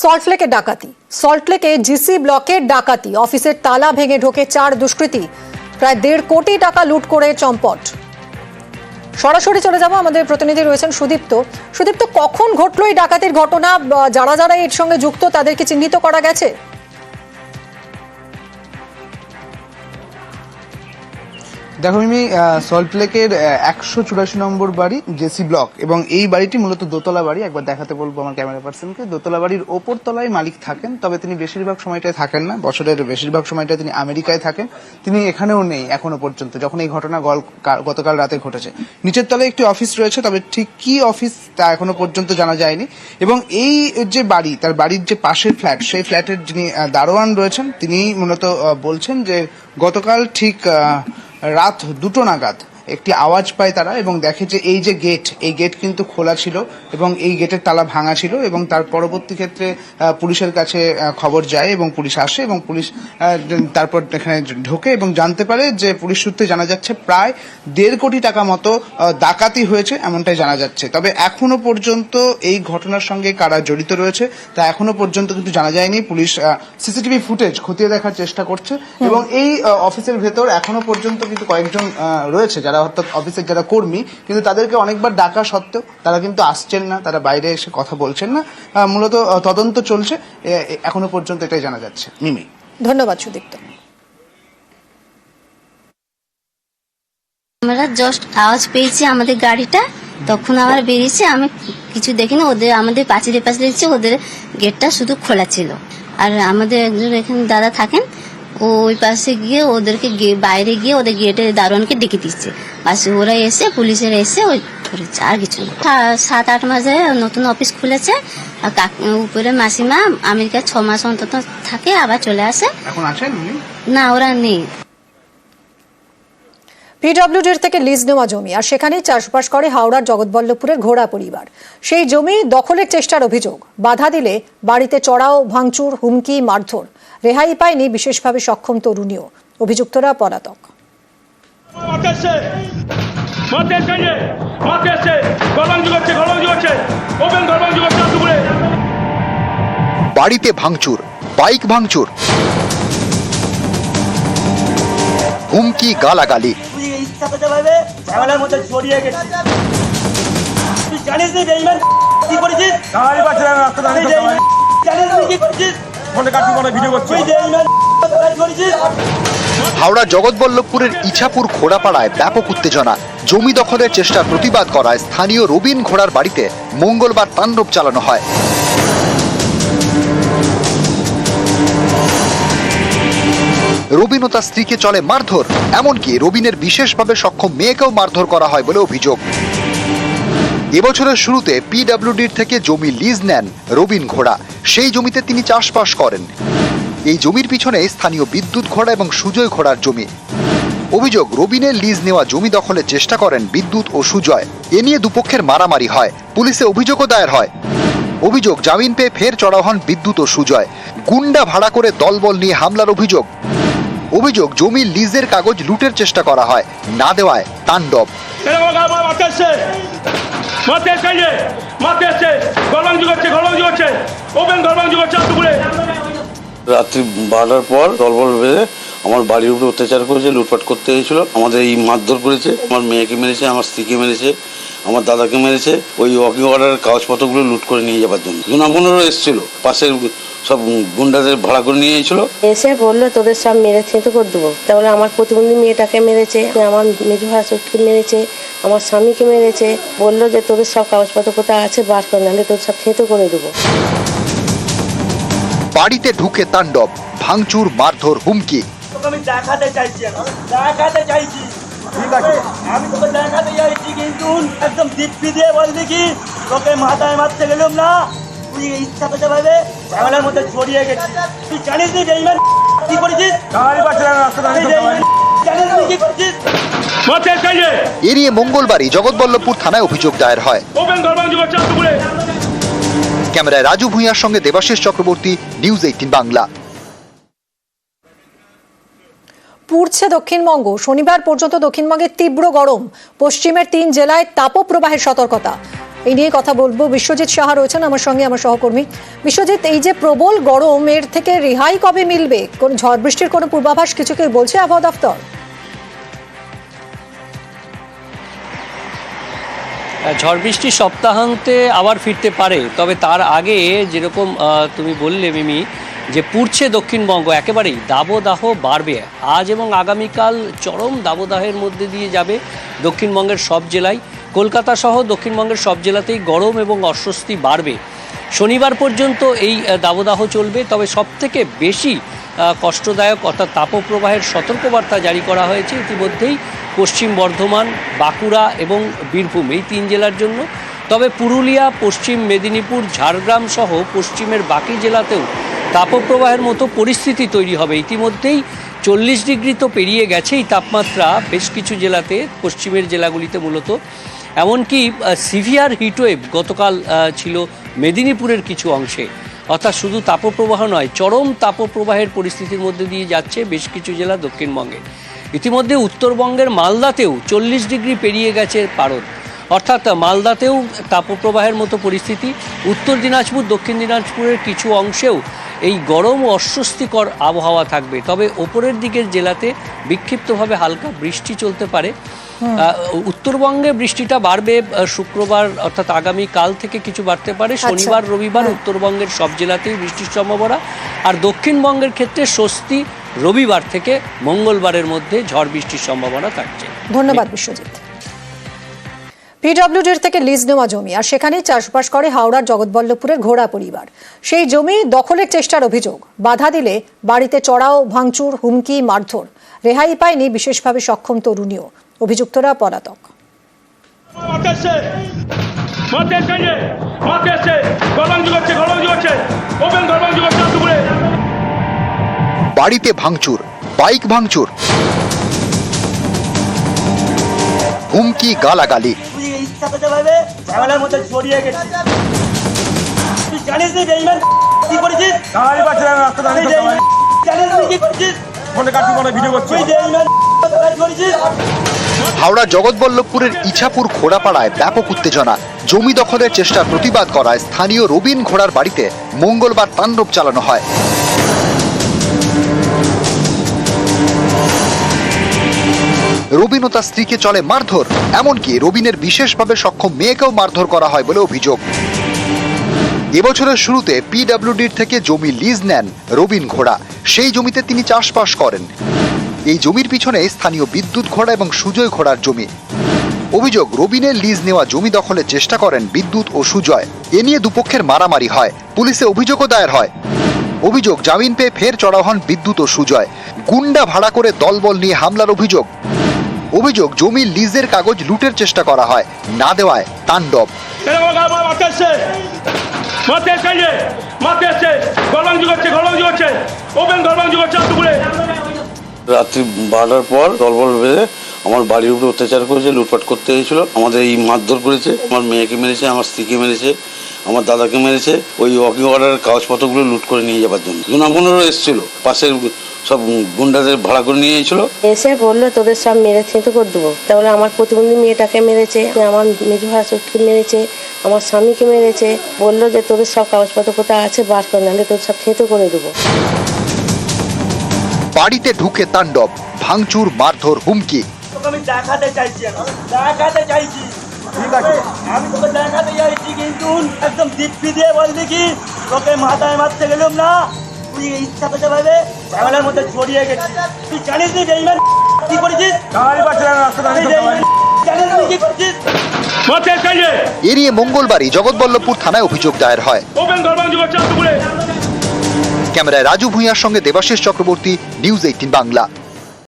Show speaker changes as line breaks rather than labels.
সল্টলেকে ডাকাতি। সল্টলেকে জিসি ব্লকে ডাকাতি। অফিসের তালা ভেঙে ঢোকে চার দুষ্কৃতী। প্রায় দেড় কোটি টাকা লুট করে চম্পট। সরাসরি চলে যাব, আমাদের প্রতিনিধি রয়েছেন সুদীপ্ত। সুদীপ্ত, কখন ঘটলো এই ডাকাতির ঘটনা? যারা যারা এর সঙ্গে যুক্ত, তাদেরকে চিহ্নিত করা গেছে?
দেখো মিমি সল্টলেকের একশো চুরাশি নম্বর বাড়ি জেসি ব্লক এবং এই বাড়িটি মূলত দোতলা বাড়ি। একবার দেখাতে বলব আমার ক্যামেরা পার্সনকে দোতলা বাড়ির ওপর তলায় মালিক থাকেন, তবে তিনি বেশিরভাগ সময়টায় থাকেন না। বছরের বেশিরভাগ সময়টা তিনি আমেরিকায় থাকেন। তিনি এখানেও নেই এখনও পর্যন্ত, যখন এই ঘটনা গতকাল রাতে ঘটেছে। নিচের তলায় একটি অফিস রয়েছে, তবে ঠিক কি অফিস তা এখনও পর্যন্ত জানা যায়নি। এবং এই যে বাড়ি, তার বাড়ির যে পাশের ফ্ল্যাট সেই ফ্ল্যাটের যিনি দারোয়ান রয়েছেন, তিনি মূলত বলছেন যে গতকাল ঠিক রাত দুটো নাগাদ একটি আওয়াজ পায় তারা এবং দেখে যে এই যে গেট এই গেট কিন্তু খোলা ছিল এবং এই গেটের তালা ভাঙা ছিল এবং তার পরবর্তী ক্ষেত্রে পুলিশের কাছে খবর যায় এবং পুলিশ আসে এবং পুলিশ তারপর এখানে ঢোকে এবং জানতে পারে যে পুলিশ সূত্রে জানা যাচ্ছে প্রায় দেড় কোটি টাকা মতো ডাকাতি হয়েছে এমনটাই জানা যাচ্ছে। তবে এখনও পর্যন্ত এই ঘটনার সঙ্গে কারা জড়িত রয়েছে তা এখনও পর্যন্ত কিন্তু জানা যায়নি। পুলিশ সিসিটিভি ফুটেজ খতিয়ে দেখার চেষ্টা করছে এবং এই অফিসের ভেতর এখনও পর্যন্ত কিন্তু কয়েকজন রয়েছে যারা অর্থাৎ অফিসের যারা কর্মী কিন্তু তাদেরকে অনেকবার ডাকা সত্ত্বেও তারা কিন্তু আসছেন না তারা বাইরে এসে কথা বলছেন না। মূলত তদন্ত চলছে। এখনও পর্যন্ত এটাই জানা যাচ্ছে। মিমি।
ধন্যবাদ সুদীপ্ত।
আমরা জাস্ট আওয়াজ পেয়েছি আমাদের গাড়িটা। তখন আবার বেরিয়েছে আমি কিছু দেখিনি। ওদের আমাদের পাঁচিলে পাশে দেখছি ওদের গেটটা শুধু খোলা ছিল। আর আমাদের একজন এখানে দাদা থাকেন ও ওই পাশে গিয়ে ওদেরকে বাইরে গিয়ে ওদের গেটের দারোয়ানকে ডেকে দিচ্ছে। পাশে ওরা এসে পুলিশের এসে ওই ধরেছে আর কিছু না। সাত আট মাসে নতুন অফিস খুলেছে। আর কাক- উপরে মাসিমা আমেরিকা ছ মাস অন্তত থাকে আবার চলে আসে। না ওরা নেই।
পিডব্লিউডির থেকে লিজ নেওয়া জমি আর সেখানেই চাষবাস করে হাওড়ার জগৎবল্লভপুরের ঘোড়া পরিবার। সেই জমি দখলের চেষ্টার অভিযোগ। বাধা দিলে বাড়িতে চড়াও ভাঙচুর হুমকি মারধর। রেহাই পায়নি বিশেষভাবে সক্ষম তরুণীও। অভিযুক্তরা পলাতক।
বাড়িতে ভাঙচুর বাইক ভাঙচুর। হুমকি গালাগালি।
জানিস
ফোনে ভিডিও করছে?
হাওড়া জগৎবল্লভপুরের ইছাপুর ঘোড়াপাড়ায় ব্যাপক উত্তেজনা। জমি দখলের চেষ্টার প্রতিবাদ করায় স্থানীয় রবিন ঘোড়ার বাড়িতে মঙ্গলবার তাণ্ডব চালানো হয়। রবিন ও তার স্ত্রীকে চলে মারধর এমনকি রবিনের বিশেষভাবে সক্ষম মেয়েকেও মারধর করা হয় বলে অভিযোগ। এবছরের শুরুতে পিডব্লিউডির থেকে জমি লিজ নেন রবিন ঘোড়া। সেই জমিতে তিনি চাষবাস করেন। এই জমির পিছনে স্থানীয় বিদ্যুৎ ঘোড়া এবং সুজয় ঘোড়ার জমি। অভিযোগ রবিনের লিজ নেওয়া জমি দখলের চেষ্টা করেন বিদ্যুৎ ও সুজয়। এ নিয়ে দুপক্ষের মারামারি হয়। পুলিশে অভিযোগও দায়ের হয়। অভিযোগ, জামিন পেয়ে ফের চড়াও হন বিদ্যুৎ ও সুজয়। গুন্ডা ভাড়া করে দলবল নিয়ে হামলার অভিযোগ। অভিযোগ জমির লিজের কাগজ লুটের চেষ্টা করা হয়। না দেওয়ায় তাণ্ডব।
চাইলে ওপেন দুপুরে
রাত্রি বারোটার পর দলবল বেঁধে আমার বাড়ির উপরে অত্যাচার করেছে, লুটপাট করতে এসেছিল। আমাদের এই মারধর করেছে, আমার মেয়েকে মেরেছে, আমার স্ত্রীকে মেরেছে, আমার দাদাকে মেরেছে। ওই ওয়াকিং অর্ডারের কাগজপত্রগুলো লুট করে নিয়ে যাবার জন্য। জুনামনেরও এসেছিল, পাশের সব গুন্ডাদের ভাড়া করে নিয়ে এসেছিল।
এসে বলল তোদের সব মেরে থেঁতো করে দেবো। তাহলে আমার প্রতিবন্ধী মেয়েটাকে মেরেছে আমার মেজু ভাসুরকে মেরেছে আমার স্বামীকে মেরেছে। বলল যে তোদের সব কাগজপত্র কোথায় আছে বার করে নাহলে তোদের সব থেঁতো করে দেবো।
বাড়িতে ঢুকে তাণ্ডব ভাঙচুর মারধর হুমকি।
আমি দেখাতে চাইছি দেখাতে চাইছি। ঠিক আছে। আমি তোকে দেখাতে চাইছি কিন্তু একদম দিব্যি দিয়ে বলবি কি তোকে মাথায় মারতে গেলাম না। তুই ইচ্ছা পেতে পারবে? ঝামেলার মধ্যে জড়িয়ে গেছিস তুই জানিস নি বেইমান কি করেছিস?
দাঁড়ালি পাচ্ছে না রাস্তা
জানিস নি কি করেছিস?
মাঠে এসছে যে
এ নিয়ে মঙ্গলবারই জগৎবল্লভপুর থানায় অভিযোগ দায়ের হয়। ক্যামেরায় রাজু ভূঁইয়ার সঙ্গে দেবাশিস চক্রবর্তী নিউজ এইটিন বাংলা।
পুড়ছে দক্ষিণবঙ্গ। শনিবার পর্যন্ত দক্ষিণবঙ্গে তীব্র গরম। পশ্চিমের তিন জেলায় তাপপ্রবাহের সতর্কতা। এই নিয়ে কথা বলব। বিশ্বজিৎ সাহা রয়েছেন আমার সঙ্গে, আমার সহকর্মী। বিশ্বজিৎ, এই যে প্রবল গরম এর থেকে রেহাই কবে মিলবে? কোন ঝড় বৃষ্টির কোনো পূর্বাভাস কিছু কেউ বলছে আবহাওয়া দফতর
ঝড় বৃষ্টি সপ্তাহান্তে আবার ফিরতে পারে, তবে তার আগে যেরকম তুমি বললে মিমি, যে পুড়ছে দক্ষিণবঙ্গ, একেবারেই দাবদাহ বাড়বে। আজ এবং আগামীকাল চরম দাবদাহের মধ্যে দিয়ে যাবে দক্ষিণবঙ্গের সব জেলায়। কলকাতা সহ দক্ষিণবঙ্গের সব জেলাতেই গরম এবং অস্বস্তি বাড়বে। শনিবার পর্যন্ত এই দাবদাহ চলবে, তবে সবথেকে বেশি কষ্টদায়ক অর্থাৎ তাপপ্রবাহের সতর্কবার্তা জারি করা হয়েছে। ইতিমধ্যেই পশ্চিম বর্ধমান, বাঁকুড়া এবং বীরভূম, এই তিন জেলার জন্য। তবে পুরুলিয়া, পশ্চিম মেদিনীপুর, ঝাড়গ্রাম সহ পশ্চিমের বাকি জেলাতেও তাপপ্রবাহের মতো পরিস্থিতি তৈরি হবে। ইতিমধ্যেই চল্লিশ ডিগ্রি তো পেরিয়ে গেছেই তাপমাত্রা বেশ কিছু জেলাতে, পশ্চিমের জেলাগুলিতে মূলত। এমনকি সিভিয়ার হিটওয়েভ গতকাল ছিল মেদিনীপুরের কিছু অংশে। অর্থাৎ শুধু তাপপ্রবাহ নয়, চরম তাপপ্রবাহের পরিস্থিতির মধ্যে দিয়ে যাচ্ছে বেশ কিছু জেলা দক্ষিণবঙ্গে। ইতিমধ্যে উত্তরবঙ্গের মালদাতেও চল্লিশ ডিগ্রি পেরিয়ে গেছে পারদ। অর্থাৎ মালদাতেও তাপপ্রবাহের মতো পরিস্থিতি। উত্তর দিনাজপুর দক্ষিণ দিনাজপুরের কিছু অংশেও এই গরম ও অস্বস্তিকর আবহাওয়া থাকবে। তবে ওপরের দিকের জেলাতে বিক্ষিপ্তভাবে হালকা বৃষ্টি চলতে পারে। উত্তরবঙ্গে বৃষ্টিটা বাড়বে শুক্রবার অর্থাৎ আগামী কাল থেকে কিছু বাড়তে পারে। শনিবার রবিবার উত্তরবঙ্গের সব জেলাতেই বৃষ্টির সম্ভাবনা। আর দক্ষিণবঙ্গের ক্ষেত্রে স্বস্তি রবিবার থেকে মঙ্গলবারের মধ্যে ঝড় বৃষ্টির সম্ভাবনা থাকছে।
ধন্যবাদ বিশ্বজিৎ। পিডব্লিউডির থেকে লিজ নেওয়া জমি আর সেখানেই চাষবাস করে হাওড়ার জগৎবল্লভপুরের ঘোড়া পরিবার। সেই জমি দখলের চেষ্টার অভিযোগ বাধা দিলে বাড়িতে চড়াও ভাঙচুর হুমকি মারধর রেহাই পায়নি বিশেষভাবে সক্ষম তরুণীও অভিযুক্তরা পলাতক।
মাঠে মাঠে করছে করছে ওপেন করছে
বাড়িতে ভাঙচুর, বাইক ভাঙচুর। হুমকি, গালাগালি। হাওড়া জগৎবল্লভপুরের ইছাপুর ঘোড়াপাড়ায় ব্যাপক উত্তেজনা। জমি দখলের চেষ্টার প্রতিবাদ করায় স্থানীয় রবিন ঘোড়ার বাড়িতে মঙ্গলবার তাণ্ডব চালানো হয়। রবিন ও তার স্ত্রীকে চলে মারধর, এমনকি রবিনের বিশেষভাবে সক্ষম মেয়েকেও মারধর করা হয় বলে অভিযোগ। এবছরের শুরুতে পিডব্লিউডির থেকে জমি লিজ নেন রবিন ঘোড়া। সেই জমিতে তিনি চাষবাস করেন। এই জমির পিছনে স্থানীয় বিদ্যুৎ ঘোড়া এবং সুজয় ঘোড়ার জমি। অভিযোগ, রবিনের লিজ নেওয়া জমি দখলের চেষ্টা করেন বিদ্যুৎ ও সুজয়। এ নিয়ে দুপক্ষের মারামারি হয়, পুলিশে অভিযোগও দায়ের হয়। অভিযোগ, জামিন পেয়ে ফের চড়াও হন বিদ্যুৎ ও সুজয়। গুন্ডা ভাড়া করে দলবল নিয়ে হামলার অভিযোগ। অভিযোগ জমির লিজের কাগজ লুটের চেষ্টা করা হয়। না দেওয়ায় তাণ্ডব।
রাত্রি বারোটার পর দলবল বেঁধে আমার বাড়ির উপরে অত্যাচার করেছে, লুটপাট করতে এসেছিল। আমাদের এই মারধর করেছে, আমার মেয়েকে মেরেছে, আমার স্ত্রীকে মেরেছে। আমার দাদাকে মেরেছে ওই ওয়াকিং অর্ডারের কাগজপত্রগুলো লুট করে নিয়ে যাবার জন্য। জুনামনেরও এসেছিল পাশের সব গুন্ডাদের ভাড়া করে নিয়ে এসেছিল।
এসে বলল তোদের সব মেরে থেঁতো করে দেবো। তাহলে আমার প্রতিবন্ধী মেয়েটাকে মেরেছে আমার মেজু ভাসুরকে মেরেছে আমার স্বামীকে মেরেছে। বলল যে তোদের সব কাগজপত্র কোথায় আছে বার করে নাহলে তোদের সব থেঁতো করে দেবো।
বাড়িতে ঢুকে তাণ্ডব ভাঙচুর মারধর হুমকি।
তোকে আমি দেখাতে চাইছি দেখাতে চাইছি। ঠিক আছে। আমি তোকে দেখাতে চাইছি কিন্তু একদম দিব্যি দিয়ে বলবি কি তোকে মাথায় মারতে গেলাম না। তুই ইচ্ছা পেতে পারবে ঝামেলার মধ্যে জড়িয়ে গেছিস। তুই জানিস নি বেইমান কি করেছিস?
দাঁড়ালি পাচ্ছে না রাস্তা
তুই বেইমান জানিস নি কি করেছিস?
মাঠে এসছে যে
এ নিয়ে মঙ্গলবারই জগৎবল্লভপুর থানায় অভিযোগ দায়ের হয়। ক্যামেরায় রাজু ভূঁইয়ার সঙ্গে দেবাশিস চক্রবর্তী নিউজ এইটিন বাংলা।